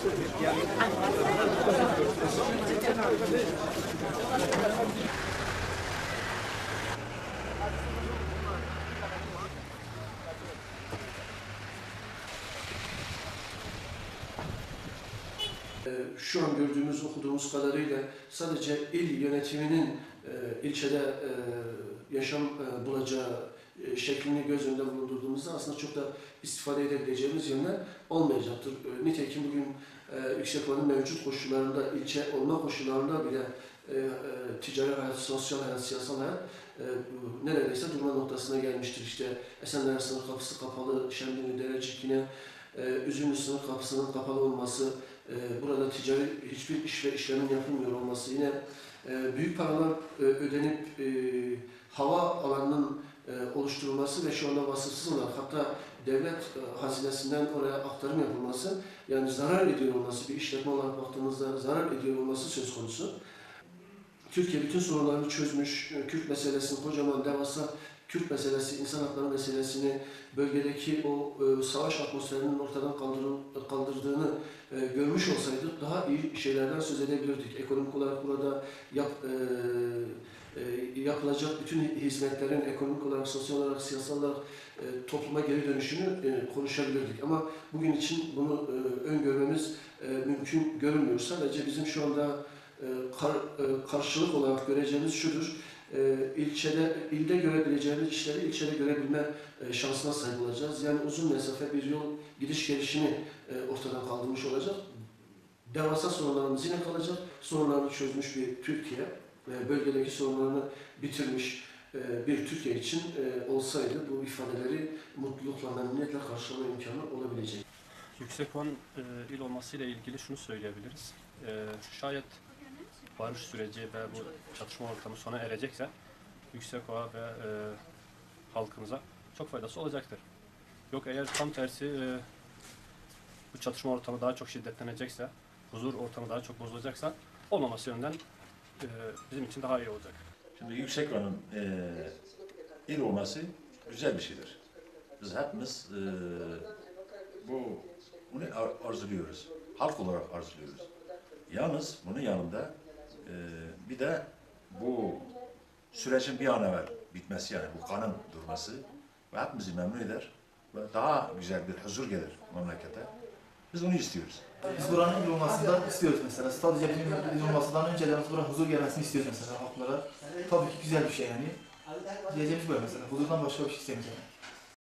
Ee, şu an gördüğümüz, okuduğumuz kadarıyla sadece il yönetiminin e, ilçede e, yaşam e, bulacağı şeklini göz önünde bulundurduğumuzda aslında çok da istifade edebileceğimiz yönler olmayacaktır. Nitekim bugün e, Yüksekova'nın mevcut koşullarında, ilçe olma koşullarında bile e, e, ticari hayat, sosyal hayat, siyasal hayat e, neredeyse durma noktasına gelmiştir. İşte Esenler sınır kapısı kapalı, Şemdinli, Derecik yine e, Üzümlü sınır kapısının kapalı olması, e, burada ticari hiçbir iş ve işlemin yapılmıyor olması, yine e, büyük paralar e, ödenip e, hava alanının oluşturulması ve şu anda vasıfsız olarak hatta devlet e, hazinesinden oraya aktarım yapılması, yani zarar ediyor olması, bir işletme olarak baktığımızda zarar ediyor olması söz konusu. Türkiye bütün sorunlarını çözmüş, e, Kürt meselesini kocaman devasa Kürt meselesi, insan hakları meselesini, bölgedeki o e, savaş atmosferinin ortadan kaldırdığını e, görmüş olsaydık daha iyi şeylerden söz edebilirdik. Ekonomik olarak burada yap, e, e, yapılacak bütün hizmetlerin ekonomik olarak, sosyal olarak, siyasal olarak e, topluma geri dönüşünü e, konuşabilirdik. Ama bugün için bunu e, öngörmemiz e, mümkün görünmüyor. Sadece bizim şu anda e, kar, e, karşılık olarak göreceğimiz şudur. E, ilçede, ilde görebileceğimiz işleri ilçede görebilme e, şansına sahip olacağız. Yani uzun mesafe bir yol gidiş gelişini e, ortadan kaldırmış olacak. Devasa sorunlarımız yine kalacak. Sorunlarını çözmüş bir Türkiye, bölgedeki sorunlarını bitirmiş e, bir Türkiye için e, olsaydı bu ifadeleri mutlulukla, memnuniyetle karşılama imkanı olabilecek. Yüksekova'nın e, il olmasıyla ilgili şunu söyleyebiliriz. E, şayet barış süreci ve bu çatışma ortamı sona erecekse Yüksekova ve e, halkımıza çok faydası olacaktır. Yok eğer tam tersi e, bu çatışma ortamı daha çok şiddetlenecekse, huzur ortamı daha çok bozulacaksa olmaması yönden e, bizim için daha iyi olacak. Şimdi Yüksekova'nın e, il olması güzel bir şeydir. Biz hepimiz e, bu bunu ar- arzuluyoruz. Halk olarak arzuluyoruz. Yalnız bunun yanında e, bir de bu sürecin bir an evvel bitmesi yani bu kanın durması ve hepimizi memnun eder ve daha güzel bir huzur gelir memlekete. Biz onu istiyoruz. Biz buranın il olmasından istiyoruz mesela. Sadece bizim il olmasından önce de biz buraya huzur gelmesini istiyoruz mesela halklara. Tabii ki güzel bir şey yani. Diyeceğimiz bu mesela. Huzurdan başka bir şey istemiyoruz.